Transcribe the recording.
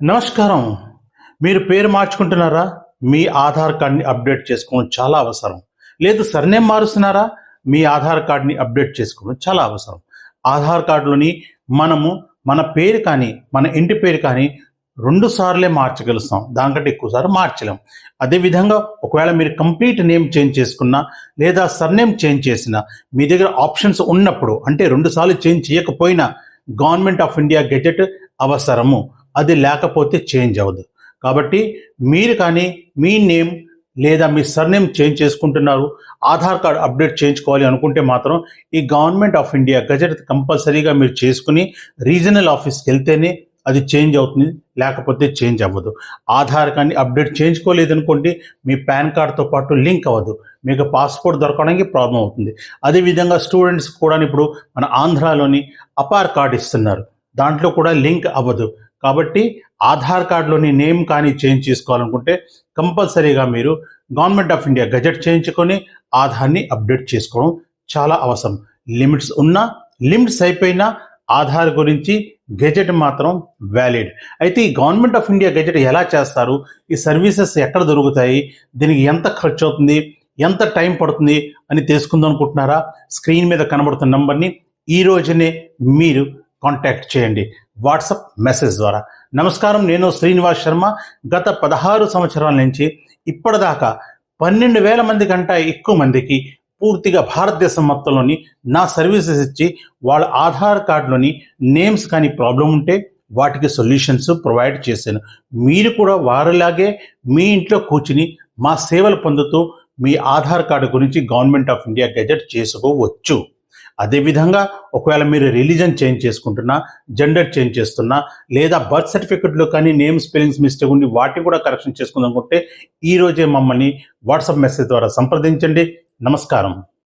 నమస్కారం. మీరు పేరు మార్చుకుంటున్నారా? మీ ఆధార్ కార్డ్ని అప్డేట్ చేసుకోవడం చాలా అవసరం. లేదు సర్నేమ్ మారుస్తున్నారా? మీ ఆధార్ కార్డ్ని అప్డేట్ చేసుకోవడం చాలా అవసరం. ఆధార్ కార్డులోని మనము మన పేరు కానీ మన ఇంటి పేరు కానీ రెండు సార్లే మార్చగలుస్తాం దానికంటే ఎక్కువసార్లు మార్చలేం. అదేవిధంగా ఒకవేళ మీరు కంప్లీట్ నేమ్ చేంజ్ చేసుకున్నా లేదా సర్నేమ్ చేంజ్ చేసినా మీ దగ్గర ఆప్షన్స్ ఉన్నప్పుడు అంటే రెండు సార్లు చేంజ్ చేయకపోయినా గవర్నమెంట్ ఆఫ్ ఇండియా గెజెట్ అవసరము. అది లేకపోతే చేంజ్ అవ్వదు. కాబట్టి మీరు కానీ మీ నేమ్ లేదా మీ సర్నేమ్ చేంజ్ చేసుకుంటున్నారు ఆధార్ కార్డ్ అప్డేట్ చేయించుకోవాలి అనుకుంటే మాత్రం ఈ గవర్నమెంట్ ఆఫ్ ఇండియా గజెట్ కంపల్సరీగా మీరు చేసుకుని రీజనల్ ఆఫీస్కి వెళ్తేనే అది చేంజ్ అవుతుంది లేకపోతే చేంజ్ అవ్వదు. ఆధార్ కానీ అప్డేట్ చేయించుకోలేదు అనుకోండి మీ పాన్ కార్డ్తో పాటు లింక్ అవ్వదు. మీకు పాస్పోర్ట్ దొరకడానికి ప్రాబ్లం అవుతుంది. అదేవిధంగా స్టూడెంట్స్ కూడా ఇప్పుడు మన ఆంధ్రాలోని అపార్ కార్డ్ ఇస్తున్నారు. దాంట్లో కూడా లింక్ అవ్వదు. కాబట్టి ఆధార్ కార్డులోని నేమ్ కానీ చేంజ్ చేసుకోవాలనుకుంటే కంపల్సరీగా మీరు గవర్నమెంట్ ఆఫ్ ఇండియా గజెట్ చేయించుకొని ఆధార్ని అప్డేట్ చేసుకోవడం చాలా అవసరం. లిమిట్స్ ఉన్నా లిమిట్స్ అయిపోయినా ఆధార్ గురించి గెజెట్ మాత్రం వ్యాలిడ్. అయితే ఈ గవర్నమెంట్ ఆఫ్ ఇండియా గెజెట్ ఎలా చేస్తారు? ఈ సర్వీసెస్ ఎక్కడ దొరుకుతాయి? దీనికి ఎంత ఖర్చు అవుతుంది? ఎంత టైం పడుతుంది? అని తెలుసుకుందాం అనుకుంటున్నారా? స్క్రీన్ మీద కనబడుతున్న నంబర్ని ఈ రోజునే మీరు కాంటాక్ట్ చేయండి. వాట్సాప్ మెసేజ్ ద్వారా. నమస్కారం నేను శ్రీనివాస్ శర్మ. గత పదహారు సంవత్సరాల నుంచి ఇప్పటిదాకా పన్నెండు వేల మంది కంటే ఎక్కువ మందికి పూర్తిగా భారతదేశం మొత్తంలోని నా సర్వీసెస్ ఇచ్చి వాళ్ళ ఆధార్ కార్డులోని నేమ్స్ కానీ ప్రాబ్లం ఉంటే వాటికి సొల్యూషన్స్ ప్రొవైడ్ చేశాను. మీరు కూడా వారిలాగే మీ ఇంట్లో కూర్చుని మా సేవలు పొందుతూ మీ ఆధార్ కార్డు గురించి గవర్నమెంట్ ఆఫ్ ఇండియా గెజెట్ చేసుకోవచ్చు. అదేవిధంగా ఒకవేళ మీరు రిలీజన్ చేంజ్ చేసుకుంటున్నా జెండర్ చేంజ్ చేస్తున్నా లేదా బర్త్ సర్టిఫికెట్లో కానీ నేమ్ స్పెల్లింగ్స్ మిస్టేక్ ఉండి వాటిని కూడా కరెక్షన్ చేసుకుందనుకుంటే ఈరోజే మమ్మల్ని వాట్సాప్ మెసేజ్ ద్వారా సంప్రదించండి. నమస్కారం.